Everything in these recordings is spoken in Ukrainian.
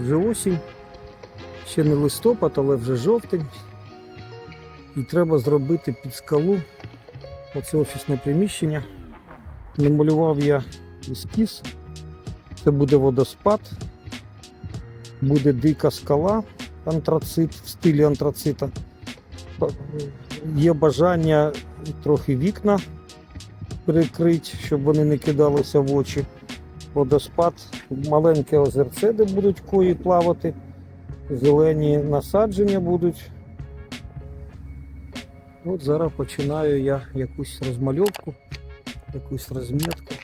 Вже осінь, ще не листопад, але вже жовтень. І треба зробити під скалу оце офісне приміщення. Намалював я ескіз. Це буде водоспад, буде дика скала, антрацит в стилі антрацита. Є бажання трохи вікна прикрити, щоб вони не кидалися в очі. Водоспад, маленьке озерце, де будуть кої плавати, зелені насадження будуть. От зараз починаю я якусь розмальовку, якусь розмітку.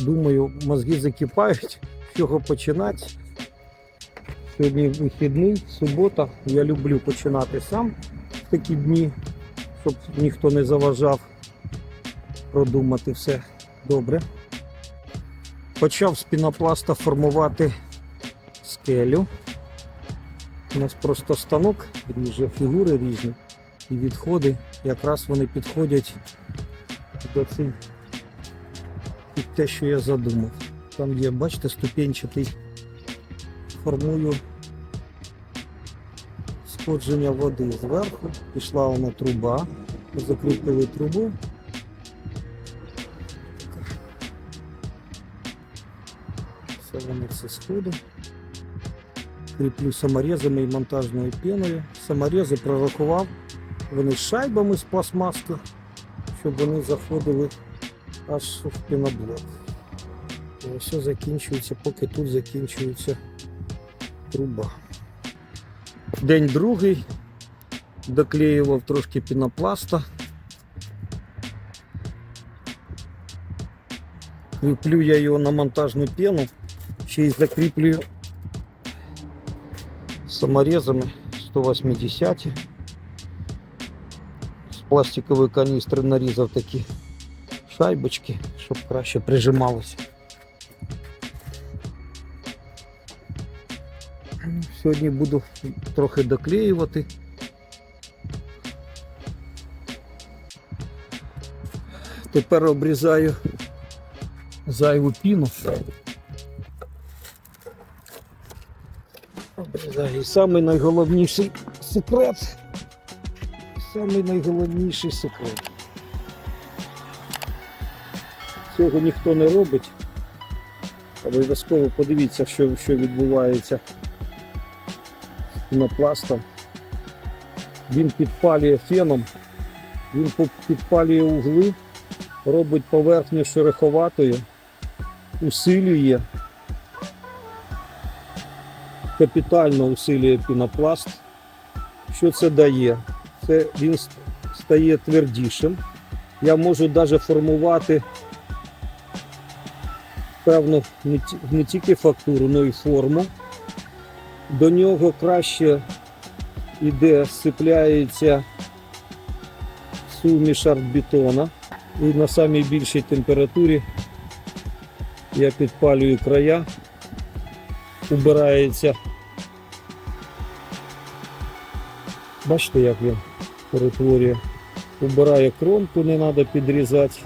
Думаю, мозги закипають, чого починати. Сьогодні вихідний, субота. Я люблю починати сам в такі дні, щоб ніхто не заважав продумати все добре. Почав з пінопласта формувати скелю. У нас просто станок ріже, фігури різні і відходи. Якраз вони підходять до цих під те, що я задумав. Там є, бачите, ступенчатий. Формую сходження води зверху. Пішла вона труба. Закріпили трубу. Все воно це сходи. Кріплю саморезами і монтажною піною. Саморези прорахував. Вони шайбами з пластмаски, щоб вони заходили аж в піноблок. І все закінчується, поки тут закінчується труба. День другий. Доклеював трошки пінопласта. Кріплю я його на монтажну пену, ще й закріплюю саморезами 180 з пластикової каністри нарізав такі шайбочки, щоб краще прижималося. Сьогодні буду трохи доклеювати. Тепер обрізаю зайву піну. І самий найголовніший секрет. Самий найголовніший секрет. Цього ніхто не робить. Обов'язково подивіться, що, що відбувається пінопластом. Він підпалює феном, він підпалює угли, робить поверхню шероховатою, усилює, капітально усилює пінопласт. Що це дає? Це він стає твердішим. Я можу навіть формувати певну не, тільки фактуру, але й форму. До нього краще іде, сцепляється суміш артбетона. І на самій більшій температурі я підпалюю края, убирається. Бачите, як він перетворює. Убирає кромку, не треба підрізати.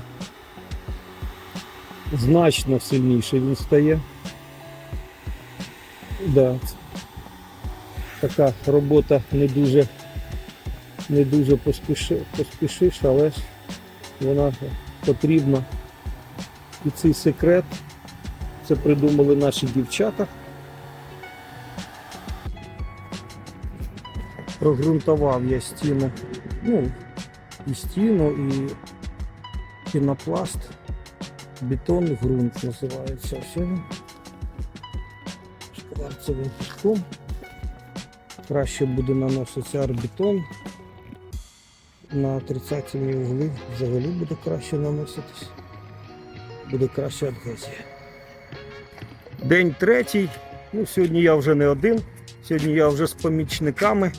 Значно сильніше він стає. Да. Така робота не дуже, не дуже поспіши, поспішиш, але ж вона потрібна. І цей секрет це придумали наші дівчата. Прогрунтував я стіну, ну, і стіну, і пінопласт. Бетон ґрунт називається все. Шкварцевим піском. Краще буде наноситися арбетон. На 30 угли взагалі буде краще наноситись. Буде краще адгезія. День третій. Ну, сьогодні я вже не один. Сьогодні я вже з помічниками.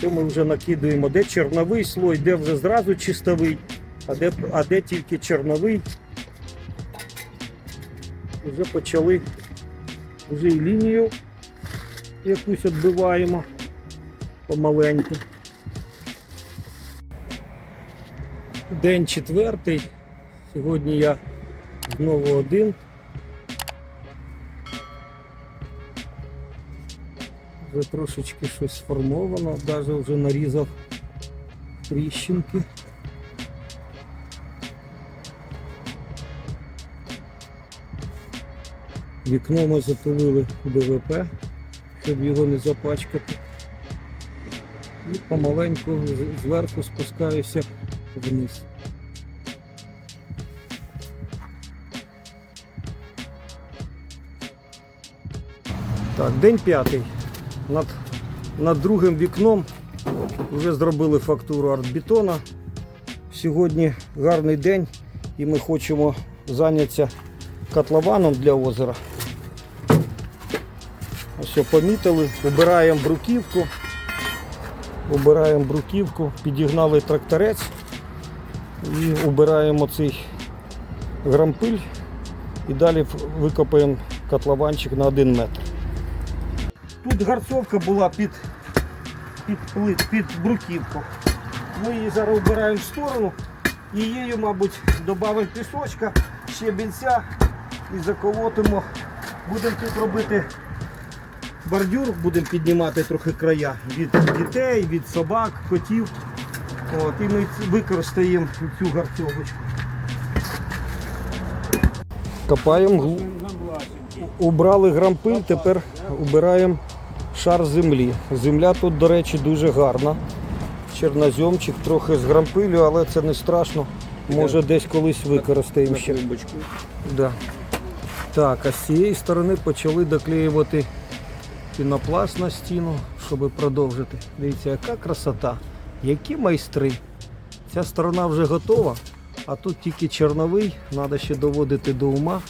Все ми вже накидуємо, де чорновий слой, де вже зразу чистовий, а де, а де тільки чорновий. Вже почали вже і лінію якусь відбиваємо помаленьку. День четвертий. Сьогодні я знову один. Вже трошечки щось сформовано, навіть вже нарізав тріщинки. Вікно ми затулили ДВП, щоб його не запачкати. І помаленьку зверху спускаюся вниз. Так, день п'ятий. Над, над другим вікном вже зробили фактуру артбетона. Сьогодні гарний день і ми хочемо зайнятися котлованом для озера. Ось помітили, обираємо бруківку. Обираємо бруківку, підігнали тракторець і обираємо цей грампиль і далі викопаємо котлованчик на 1 метр. Тут гарцовка була під, під, плит, під бруківку. Ми її зараз обираємо в сторону і її, мабуть, додамо пісочка, щебінця і заколотимо. Будемо тут робити бордюр, будемо піднімати трохи края від дітей, від собак, котів. От, і ми використаємо цю гарцовочку. Копаємо, убрали грампиль, тепер убираємо шар землі. Земля тут, до речі, дуже гарна. Чорноземчик трохи з грампилю, але це не страшно. Може десь колись використаємо ще. Да. Так, а з цієї сторони почали доклеювати пінопласт на стіну, щоб продовжити. Дивіться, яка красота, які майстри. Ця сторона вже готова, а тут тільки чорновий, треба ще доводити до ума.